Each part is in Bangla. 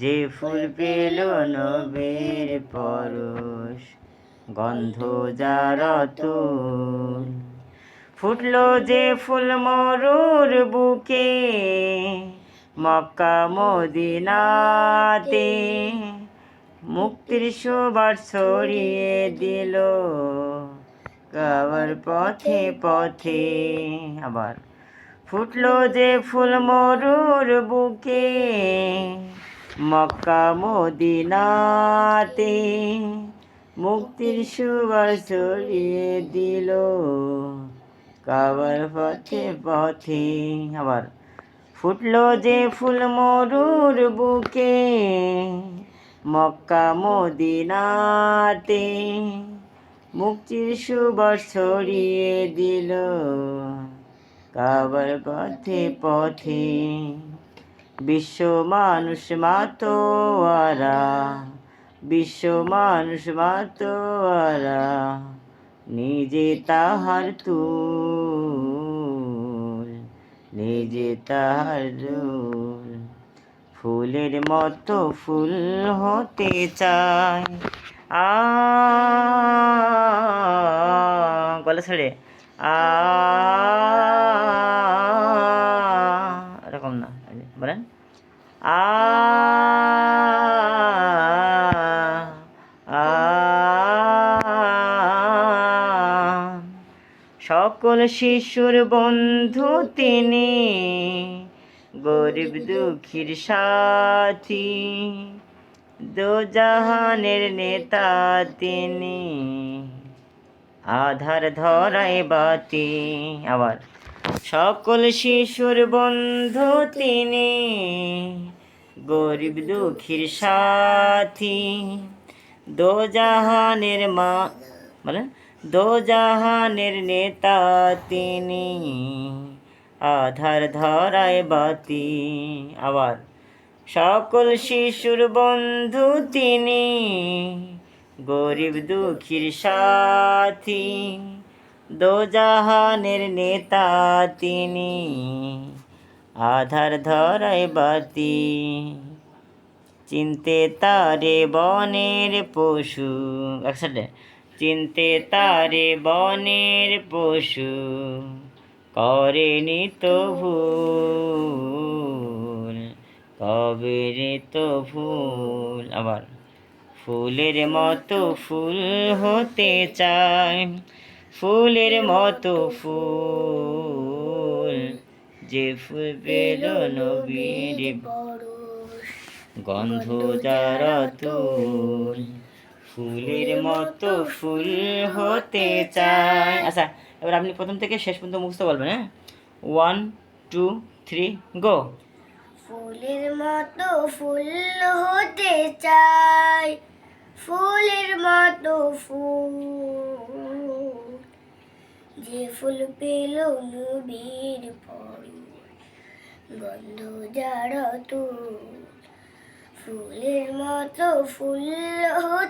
যে ফুল পেল নবীর পরশ, গন্ধ যার ফুটলো যে ফুল মরুর বুকে, মক্কা মদিনাতে মুক্তির সুবার ছড়িয়ে দিল। কাবার পথে পথে আবার ফুটলো যে ফুল মরুর বুকে মক্কা মদিনাতে মুক্তির সুবার ছড়িয়ে দিল। কাবার পথে পথে আবার ফুটলো যে ফুল মরুর বুকে। মক্কা মদিনাতে মুক্তির সুবার ছড়িয়ে দিল। কাবার পথে পথে বিশ্ব মানুষ মাতোয়ারা, বিশ্ব মানুষ মাতোয়ারা, নিজে তাহার তুল, নিজে তাহার ফুলের মতো ফুল হতে চায় আ, গলা ছেড়ে। আ সকল শিশুর বন্ধু তিনি। গরিব দুঃখীর সাথী, দোজাহানের নেতা তিনি। আধার ধরায় বাতি, আবার সকল শিশুর বন্ধু তিনি। গরিব দুঃখীর সাথী, দোজাহানের মা, বলেন? দোজাহানের নেতা তিনি আধার ধরায় বাতি আবার সকল শিশুর বন্ধু তিনি গরিব দুঃখীর সাথী দোজাহানের নেতা তিনি আধার ধরায় বাতি চিনতে তারে বনের পশু একসাথে চিনতে তারে বনের পশু করেনি তো ভুল কবে রে তো ফুল? আবার ফুলের মতো ফুল হতে চাই ফুলের মতো ফুল যে ফুল পেল নবীর গন্ধ যারা তুল ফুলের মতো ফুল হতে চায়। আচ্ছা এবার আপনি প্রথম থেকে শেষ পর্যন্ত মুখস্থ বলবেন হ্যাঁ? ওয়ান টু থ্রি গো ফুলের মতো ফুল হতে চাই ফুলের মতো ফুল। যে ফুল পেল নবীর পর, গন্ধ যারা তুল ফুলের মতো ফুল হতে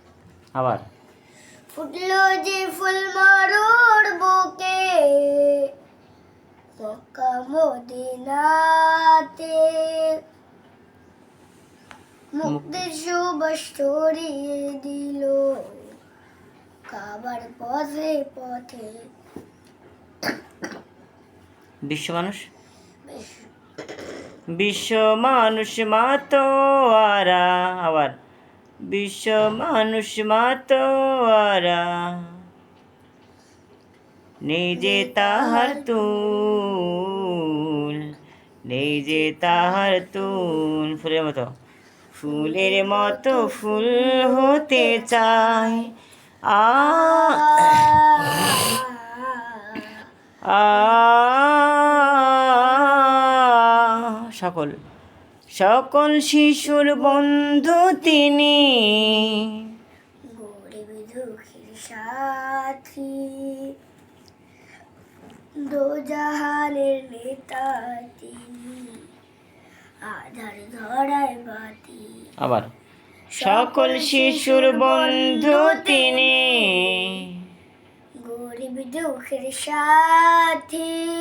আবার। ফুটলো যে ফুল মরুর বুকে মক্কা মদিনাতে। মুক্তির সুবাস ছড়িয়ে দিল কাবার পথে পথে। বিশ্ব মানুষ? বিশ্ব। মানুষ মাতো আরা আবার। বিশ্ব মানুষ মাতোয়ারা নিজে তাহার তুল যে তাহার তুল ফুলের মতো ফুলের মতো ফুল হতে আ আ সকল সকল শিশুর বন্ধু তিনি। গরিব দুঃখীর সাথী। দোজাহানের নেতা তিনি। আধার ধরায় বাতি। আবার। সকল শিশুর বন্ধু তিনি। গরিব দুঃখের সাথী।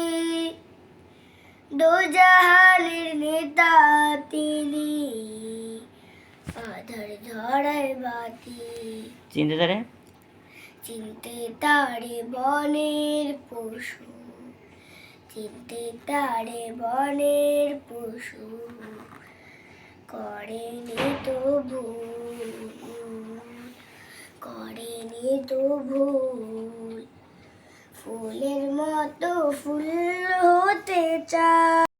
দোজাহানের নেতা তিনি। আধার ধরায় বাতি। চিনতে তারে? চিনতে তারে বনের পশু। চিনতে তারে বনের পশু। করেনি তো ভুল করেনি তো ভুল ফুলের মতো ফুল হতে চায়